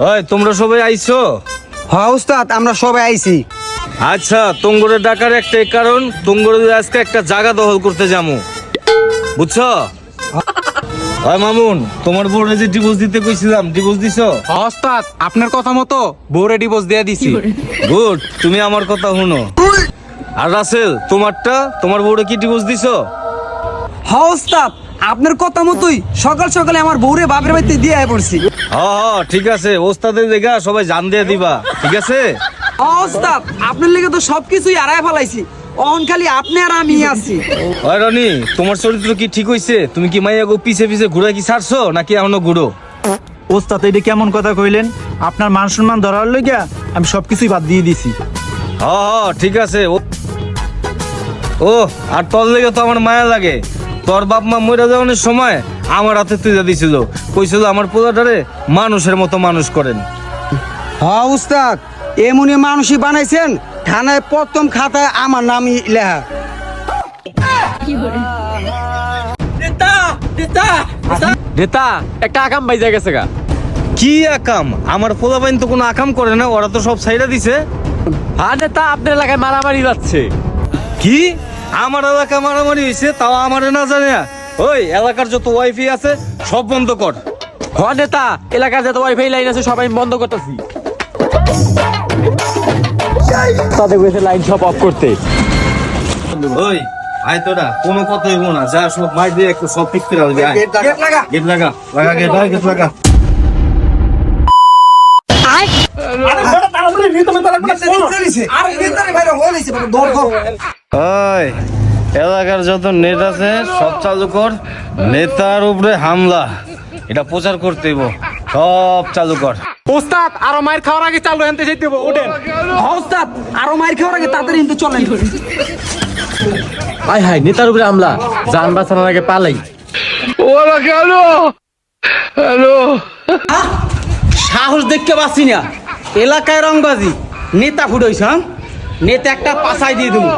ওই তোমরা সবাই আইছো? হ্যাঁ উস্তাদ আমরা সবাই আইছি। আচ্ছা তোমগরে ডাকার একটাই কারণ তোমগরে আজকে একটা জায়গা দখল করতে যামু। বুঝছ? হয় মামুন তোমার বোর্ডে যে ডিভোর্স দিতে কইছিলাম ডিভোর্স দিছো? ওস্তাদ আপনার কথা মতো বউরে ডিভোর্স দিয়ে দিছি। গুড তুমি আমার কথা শুনো। আর রাসেল তোমারটা তোমার বউরে কি ডিভোর্স দিছো? হ্যাঁ আপনার কথা মতোই সকাল সকালে আমার বউরে বাপের বাড়িতে দিয়ে আয় পড়ছি। হ হ ঠিক আছে। ওস্তাদের দেখা সবাই জান দিয়ে দিবা। ঠিক আছে? উস্তাদ আপনার লেগে তো সবকিছুই আড়ায় ফেলাইছি। অন খালি আপনি আর আমি আছি। ওই রনি তোমার চরিত্র কি ঠিক হইছে? তুমি কি মাইয়া গো পিছে পিছে ঘুরে কি ছাড়ছো নাকি এখনও ঘুরো? ওস্তাদ এটা কেমন কথা কইলেন? আপনার মান সম্মান ধরার লইগা আমি সবকিছুই বাদ দিয়ে দিছি। হ হ ঠিক আছে। ও ও আর তোর লেগে তো আমার মায়া লাগে। তোর বাপ মা মরে যাওয়ার সময় আমার হাতে তুলে দিছিল। কইছিল আমার পোলাটারে মানুষের মতো মানুষ করেন। হ্যাঁ উস্তাদ এমনই মানুষই বানাইছেন থানায় প্রথম খাতায় আমার নামই লেখা। নেতা একটা আকাম বাইজা গেছে গা। কি আকাম? আমার পোলাপাইন তো কোনো আকাম করে না ওরা তো সব সাইডা দিছে। হ্যাঁ নেতা আপনার এলাকায় মারামারি যাচ্ছে। কি? আমার এলাকা মারামারি হয়েছে তাও আমার না জানে ওই এলাকার যত ওয়াইফাই আছে সব বন্ধ কর। হ নেতা এলাকার যত ওয়াইফাই লাইন আছে সবাই বন্ধ করতেছি। তাদের কইছে লাইন সব অফ করতে। ওই আয় তোরা কোনো কথা হইব না যা সব মাই দিয়ে একটু সব ঠিক করে গেট লাগা। গেট লাগা লাগা গেট লাগা গেট লাগা আর ভিতরে বাইরে হইছে দর ওই এলাকার যত নেট আছে সব চালু কর। নেতার উপরে হামলা। এটা প্রচার করতে হইব। সব চালু কর। ওস্তাদ আরও মায়ের খাওয়ার আগে চালু আনতে যেতে হবে ওঠেন হ্যাঁ উস্তাদ আরও মার খাওয়ার আগে তাড়াতাড়ি কিন্তু চলেন। হাই হাই নেতার উপরে হামলা। যান বাঁচানোর আগে পালাই। ওরা কেন? হ্যালো সাহস দেখতে পাচ্ছি না। এলাকায় রংবাজি। নেতা ফুটাইছ হ্যাঁ? নেতা একটা পাশায় দিয়ে দেবো।